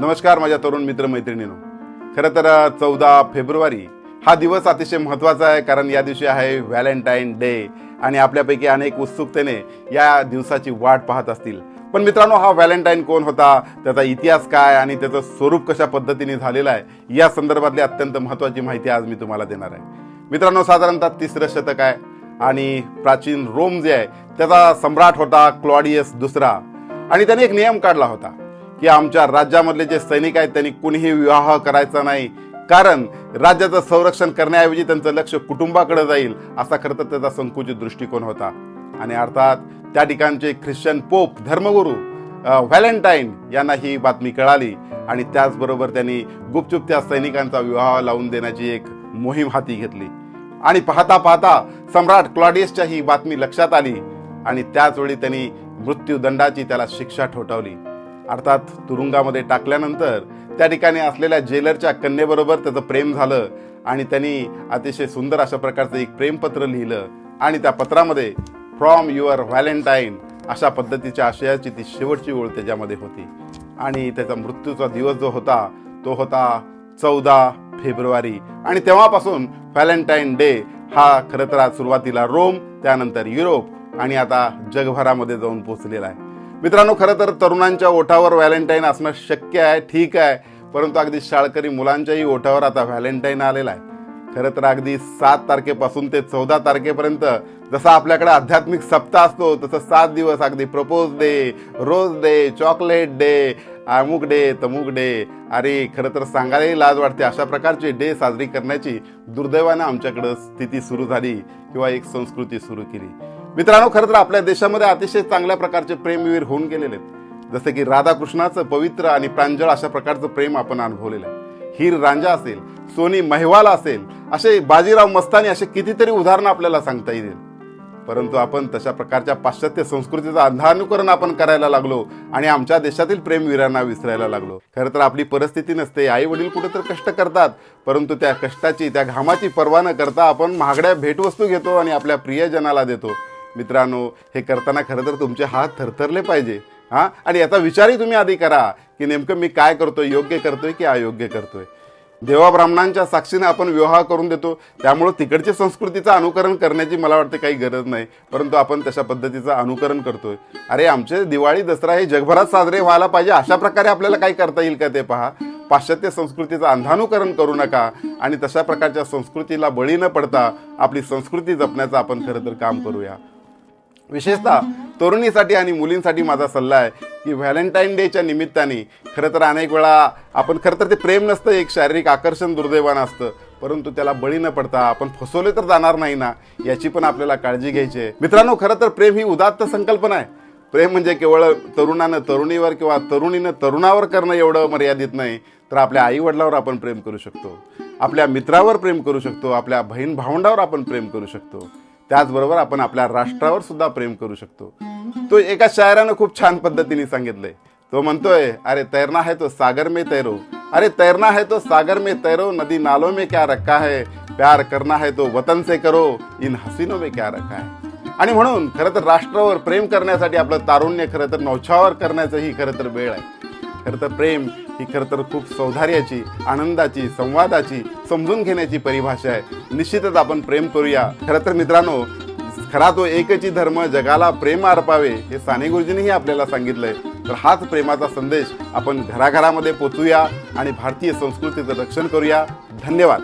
नमस्कार माझ्या तरुण मित्रमैत्रिणींनो. खरं तर चौदा फेब्रुवारी हा दिवस अतिशय महत्त्वाचा आहे कारण या दिवशी आहे व्हॅलेंटाईन डे आणि आपल्यापैकी अनेक उत्सुकतेने या दिवसाची वाट पाहत असतील. पण मित्रांनो हा व्हॅलेंटाईन कोण होता? त्याचा इतिहास काय आणि त्याचं स्वरूप कशा पद्धतीने झालेलं आहे? या संदर्भातली अत्यंत महत्त्वाची माहिती आज मी तुम्हाला देणार आहे. मित्रांनो साधारणतः तिसरं शतक आहे आणि प्राचीन रोम जे आहे त्याचा सम्राट होता क्लॉडियस दुसरा. आणि त्याने एक नियम काढला होता. की आमच्या राज्यामधले जे सैनिक आहेत त्यांनी कुणीही विवाह करायचा नाही. कारण राज्याचं संरक्षण करण्याऐवजी त्यांचं लक्ष कुटुंबाकडे जाईल असा खरं तर त्याचा संकुचित दृष्टिकोन होता. आणि अर्थात त्या ठिकाणचे ख्रिश्चन पोप धर्मगुरू व्हॅलेंटाईन यांना ही बातमी कळाली. आणि त्याचबरोबर त्यांनी गुपचूप त्या सैनिकांचा विवाह लावून देण्याची एक मोहीम हाती घेतली. आणि पाहता पाहता सम्राट क्लॉडियसच्या ही बातमी लक्षात आली आणि त्याच वेळी त्यांनी मृत्यूदंडाची त्याला शिक्षा ठोठावली. अर्थात तुरुंगामध्ये टाकल्यानंतर त्या ठिकाणी असलेल्या जेलरच्या कन्येबरोबर त्याचं प्रेम झालं आणि त्यांनी अतिशय सुंदर अशा प्रकारचं एक प्रेमपत्र लिहिलं आणि त्या पत्रामध्ये फ्रॉम युअर व्हॅलेंटाईन अशा पद्धतीच्या आशयाची ती शेवटची ओळ त्याच्यामध्ये होती. आणि त्याचा मृत्यूचा दिवस जो होता तो होता चौदा फेब्रुवारी. आणि तेव्हापासून व्हॅलेंटाईन डे हा खरं तर आज सुरुवातीला रोम त्यानंतर युरोप आणि आता जगभरामध्ये जाऊन पोचलेला आहे. मित्रांनो खरं तर तरुणांच्या ओठावर व्हॅलेंटाईन असणं शक्य आहे ठीक आहे. परंतु अगदी शाळकरी मुलांच्याही ओठावर आता व्हॅलेंटाईन आलेला आहे. खरं तर अगदी सात तारखेपासून ते चौदा तारखेपर्यंत जसा आपल्याकडे आध्यात्मिक सप्ताह असतो तसं सात दिवस अगदी propose day rose day chocolate day अमुक डे तमुक डे अरे खरं तर सांगायलाही लाज वाटते. अशा प्रकारचे डे साजरी करण्याची दुर्दैवानं आमच्याकडं स्थिती सुरू झाली किंवा एक संस्कृती सुरू केली. मित्रांनो खरं तर आपल्या देशामध्ये अतिशय चांगल्या प्रकारचे प्रेमवीर होऊन गेलेले आहेत. जसे की राधाकृष्णाचं पवित्र आणि प्रांजळ अशा प्रकारचं प्रेम आपण अनुभवलेलं आहे. हीर रांजा असेल सोनी महिवाला असेल असे बाजीराव मस्तानी असे कितीतरी उदाहरणं आपल्याला सांगता येतील. परंतु आपण तशा प्रकारच्या पाश्चात्य संस्कृतीचं अंधानुकरण आपण करायला लागलो आणि आमच्या देशातील प्रेमवीरांना विसरायला लागलो. खरं तर आपली परिस्थिती नसते आई वडील कुठे तर कष्ट करतात परंतु त्या कष्टाची त्या घामाची पर्वा न करता आपण महागड्या भेटवस्तू घेतो आणि आपल्या प्रियजनाला देतो. मित्रांनो हे करताना खरं तर तुमचे हात थरथरले पाहिजे हां? आणि याचा विचारही तुम्ही आधी करा की नेमकं मी काय करतोय योग्य करतोय की अयोग्य करतोय? देवा ब्राह्मणांच्या साक्षीने आपण विवाह करून देतो त्यामुळं तिकडच्या संस्कृतीचं अनुकरण करण्याची मला वाटते काही गरज नाही परंतु आपण तशा पद्धतीचं अनुकरण करतोय. अरे आमचे दिवाळी दसरा हे जगभरात साजरे व्हायला पाहिजे अशा प्रकारे आपल्याला काय करता येईल का ते पहा? पाश्चात्य संस्कृतीचं अंधानुकरण करू नका आणि तशा प्रकारच्या संस्कृतीला बळी न पडता आपली संस्कृती जपण्याचं आपण खरं तर काम करूया. विशेषतः तरुणीसाठी आणि मुलींसाठी माझा सल्ला आहे की व्हॅलेंटाईन डेच्या निमित्ताने खरं तर अनेक वेळा आपण खरं तर ते प्रेम नसतं एक शारीरिक आकर्षण दुर्दैवानं असतं परंतु त्याला बळी न पडता आपण फसवले तर जाणार नाही ना याची पण आपल्याला काळजी घ्यायची आहे. मित्रांनो खरं तर प्रेम ही उदात्त संकल्पना आहे. प्रेम म्हणजे केवळ तरुणानं तरुणीवर किंवा तरुणीनं तरुणावर करणं एवढं मर्यादित नाही तर आपल्या आईवडिलावर आपण प्रेम करू शकतो. आपल्या मित्रावर प्रेम करू शकतो आपल्या बहीण भावंडावर आपण प्रेम करू शकतो. त्याचबरोबर आपण आपल्या राष्ट्रावर सुद्धा प्रेम करू शकतो. तो एका शायरानं खूप छान पद्धतीने सांगितलंय. तो म्हणतोय अरे तैरना है तो सागर में तैरो. अरे तैरना है तो सागर में तैरो नदी नालों में क्या रखा है? प्यार करना है तो वतन से करो इन हसीनों में क्या रखा है? आणि म्हणून खरं तर राष्ट्रावर प्रेम करण्यासाठी आपलं तारुण्य खरं तर नौछावर करण्याचं ही खरं तर वेळ आहे. खरं तर प्रेम ही खरं तर खूप सौधार्याची आनंदाची संवादाची समजून घेण्याची परिभाषा आहे. निश्चितच आपण प्रेम करूया. खरं तर मित्रांनो खरा तो एकची धर्म जगाला प्रेम अर्पावे हे साने गुरुजींनीही आपल्याला सांगितलंय. तर हाच प्रेमाचा संदेश आपण घराघरामध्ये पोचूया आणि भारतीय संस्कृतीचं रक्षण करूया. धन्यवाद.